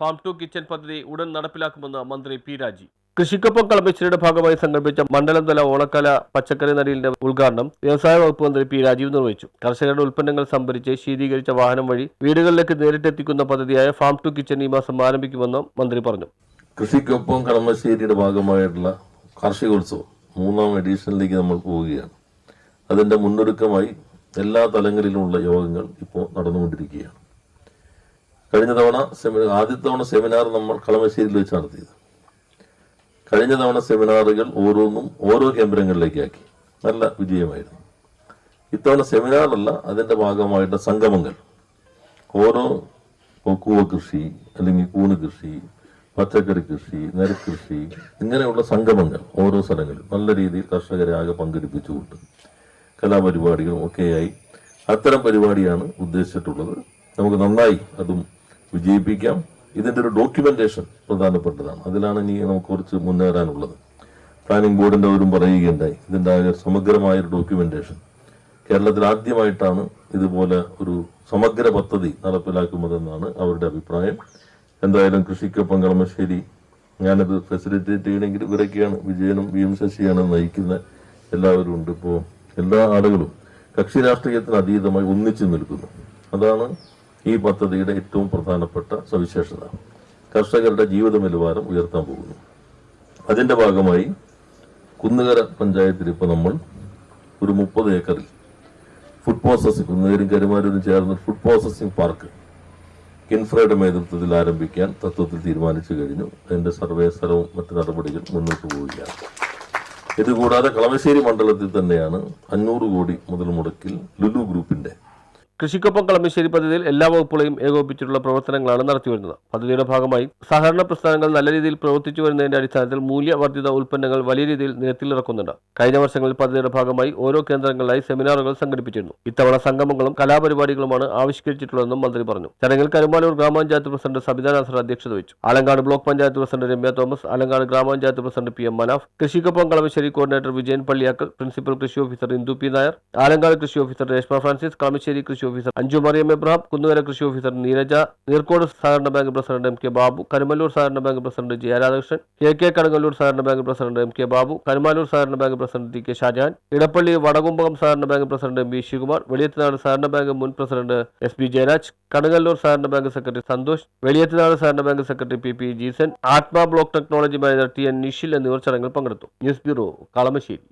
Farm to kitchen പദ്ധതി ഉടൻ നടപ്പിലാക്കുമെന്ന് മന്ത്രി പി രാജി. കൃഷിക്കൊപ്പം കളമശ്ശേരിയുടെ ഭാഗമായി സംഘടിപ്പിച്ച മണ്ഡലംതല ഓണക്കല പച്ചക്കറി നടീലിന്റെ ഉദ്ഘാടനം വ്യവസായ വകുപ്പ് മന്ത്രി പി രാജീവ് നിർവഹിച്ചു. കർഷകരുടെ ഉൽപ്പന്നങ്ങൾ സംഭരിച്ച് ശീതീകരിച്ച വാഹനം വഴി വീടുകളിലേക്ക് നേരിട്ടെത്തിക്കുന്ന പദ്ധതിയായ ഫാം ടു കിച്ചൺ ഈ മാസം ആരംഭിക്കുമെന്നും മന്ത്രി പറഞ്ഞു. കൃഷിക്കൊപ്പം കളമശ്ശേരിയുടെ ഭാഗമായിട്ടുള്ള കാർഷികോത്സവം മൂന്നാം എഡീഷനിലേക്ക് നമ്മൾ പോവുകയാണ്. അതിന്റെ മുന്നൊരുക്കമായി എല്ലാ തലങ്ങളിലുമുള്ള യോഗങ്ങൾ ഇപ്പോൾ നടന്നുകൊണ്ടിരിക്കുകയാണ്. കഴിഞ്ഞ തവണ സെമിനാർ ആദ്യത്തെ തവണ സെമിനാർ നമ്മൾ കളമശ്ശേരിയിൽ വെച്ച് നടത്തിയത്. കഴിഞ്ഞ തവണ സെമിനാറുകൾ ഓരോന്നും ഓരോ കേന്ദ്രങ്ങളിലേക്കാക്കി. നല്ല വിജയമായിരുന്നു. ഇത്തവണ സെമിനാറല്ല അതിന്റെ ഭാഗമായിട്ട് സംഗമങ്ങൾ. ഓരോ കൂവ കൃഷി അല്ലെങ്കിൽ കൂണ് കൃഷി പച്ചക്കറി കൃഷി നെൽകൃഷി ഇങ്ങനെയുള്ള സംഗമങ്ങൾ ഓരോ സ്ഥലങ്ങളിൽ നല്ല രീതിയിൽ കർഷകരെ ആകെ പങ്കെടുപ്പിച്ചുകൊണ്ട് കലാപരിപാടികളും ഒക്കെയായി. അത്തരം പരിപാടിയാണ് ഉദ്ദേശിച്ചിട്ടുള്ളത്. നമുക്ക് നന്നായി അതും വിജയിപ്പിക്കാം. ഇതിന്റെ ഒരു ഡോക്യുമെന്റേഷൻ പ്രധാനപ്പെട്ടതാണ്. അതിലാണ് ഇനി നമുക്ക് കുറച്ച് മുന്നേറാനുള്ളത്. പ്ലാനിംഗ് ബോർഡിന്റെ അവരും പറയുകയുണ്ടായി. ഇതിന്റെ ആ സമഗ്രമായ ഒരു ഡോക്യുമെന്റേഷൻ കേരളത്തിൽ ആദ്യമായിട്ടാണ് ഇതുപോലെ ഒരു സമഗ്ര പദ്ധതി നടപ്പിലാക്കുന്നതെന്നാണ് അവരുടെ അഭിപ്രായം. എന്തായാലും കൃഷിക്കൊപ്പം കളമശ്ശേരി ഞാനത് ഫെസിലിറ്റേറ്റ് ചെയ്യണമെങ്കിൽ ഇവരൊക്കെയാണ് വിജയനും വി എം ശശിയാണ് നയിക്കുന്ന എല്ലാവരും ഉണ്ട്. ഇപ്പോൾ എല്ലാ ആളുകളും കക്ഷി രാഷ്ട്രീയത്തിന് അതീതമായി ഒന്നിച്ചു നിൽക്കുന്നു. അതാണ് ഈ പദ്ധതിയുടെ ഏറ്റവും പ്രധാനപ്പെട്ട സവിശേഷത. കർഷകരുടെ ജീവിത നിലവാരം ഉയർത്താൻ പോകുന്നു. അതിന്റെ ഭാഗമായി കുന്നുകര പഞ്ചായത്തിൽ ഇപ്പോൾ നമ്മൾ ഒരു മുപ്പത് ഏക്കറിൽ ഫുഡ് പ്രോസസ്സിംഗ് കുന്നുകരും കരുമാരൂരും ചേർന്ന് ഫുഡ് പ്രോസസ്സിംഗ് പാർക്ക് കിൻഫ്രയുടെ നേതൃത്വത്തിൽ ആരംഭിക്കാൻ തത്വത്തിൽ തീരുമാനിച്ചു കഴിഞ്ഞു. അതിന്റെ സർവേ സ്ഥലവും മറ്റു നടപടികൾ മുന്നോട്ട് പോവുകയാണ്. ഇതുകൂടാതെ കളമശ്ശേരി മണ്ഡലത്തിൽ തന്നെയാണ് അഞ്ഞൂറ് കോടി മുതൽ മുടക്കിൽ ലുലു ഗ്രൂപ്പിന്റെ കൃഷിക്കൊപ്പം കളമശ്ശേരി പദ്ധതിയിൽ എല്ലാ വകുപ്പുകളെയും ഏകോപിപ്പിച്ചിട്ടുള്ള പ്രവർത്തനങ്ങളാണ് നടത്തിവരുന്നത്. പദ്ധതിയുടെ ഭാഗമായി സഹകരണ പ്രസ്ഥാനങ്ങൾ നല്ല രീതിയിൽ പ്രവർത്തിച്ചു വരുന്നതിന്റെ അടിസ്ഥാനത്തിൽ മൂല്യവർദ്ധിത ഉൽപ്പന്നങ്ങൾ വലിയ രീതിയിൽ നിരത്തിലിറക്കുന്നുണ്ട്. കഴിഞ്ഞ വർഷങ്ങളിൽ പദ്ധതിയുടെ ഭാഗമായി ഓരോ കേന്ദ്രങ്ങളിലായി സെമിനാറുകൾ സംഘടിപ്പിച്ചിരുന്നു. ഇത്തവണ സംഗമങ്ങളും കലാപരിപാടികളുമാണ് ആവിഷ്കരിച്ചിട്ടുള്ളതെന്നും മന്ത്രി പറഞ്ഞു. ചടങ്ങിൽ കരുമാലൂർ ഗ്രാമപഞ്ചായത്ത് പ്രസിഡന്റ് സബിത നാസർ അധ്യക്ഷത വഹിച്ചു. ആലങ്കാട് ബ്ലോക്ക് പഞ്ചായത്ത് പ്രസിഡന്റ് രമ്യ തോമസ് ആലങ്കാട് ഗ്രാമപഞ്ചായത്ത് പ്രസിഡന്റ് പി എം മനാഫ് കൃഷിക്കൊപ്പം കളമശ്ശേരി കോർഡിനേറ്റർ വിജയൻ പള്ളിയാക്കൽ പ്രിൻസിപ്പൽ കൃഷി ഓഫീസർ ഇന്ദു പി നായർ ആലങ്കാട് കൃഷി ഓഫീസർ രേഷ്മ ഫ്രാൻസിസ് കളമശ്ശേരി കൃഷി ഓഫീസർ അഞ്ജു മറിയം എബ്രഹാം കുന്നുകര കൃഷി ഓഫീസർ നീരജ നീർക്കോട് സഹകരണ bank president M K Babu Karumalloor സഹകരണ bank president G Radhakrishnan K K Kadungalloor സഹകരണ bank president M K Babu Karumaloor സഹകരണ bank president T K Shajan Edappally Vadakumbhagam സഹകരണ bank president M V Sivakumar Veliyathunad സഹകരണ bank മുൻ president S B Jayaraj Kadungalloor സഹകരണ bank secretary Santhosh Veliyathunad സഹകരണ bank secretary P P Jeesan Atma block technology manager T N Nishil എന്നിവർ ചടങ്ങിൽ പങ്കെടുത്തു. News bureau Kalamassery.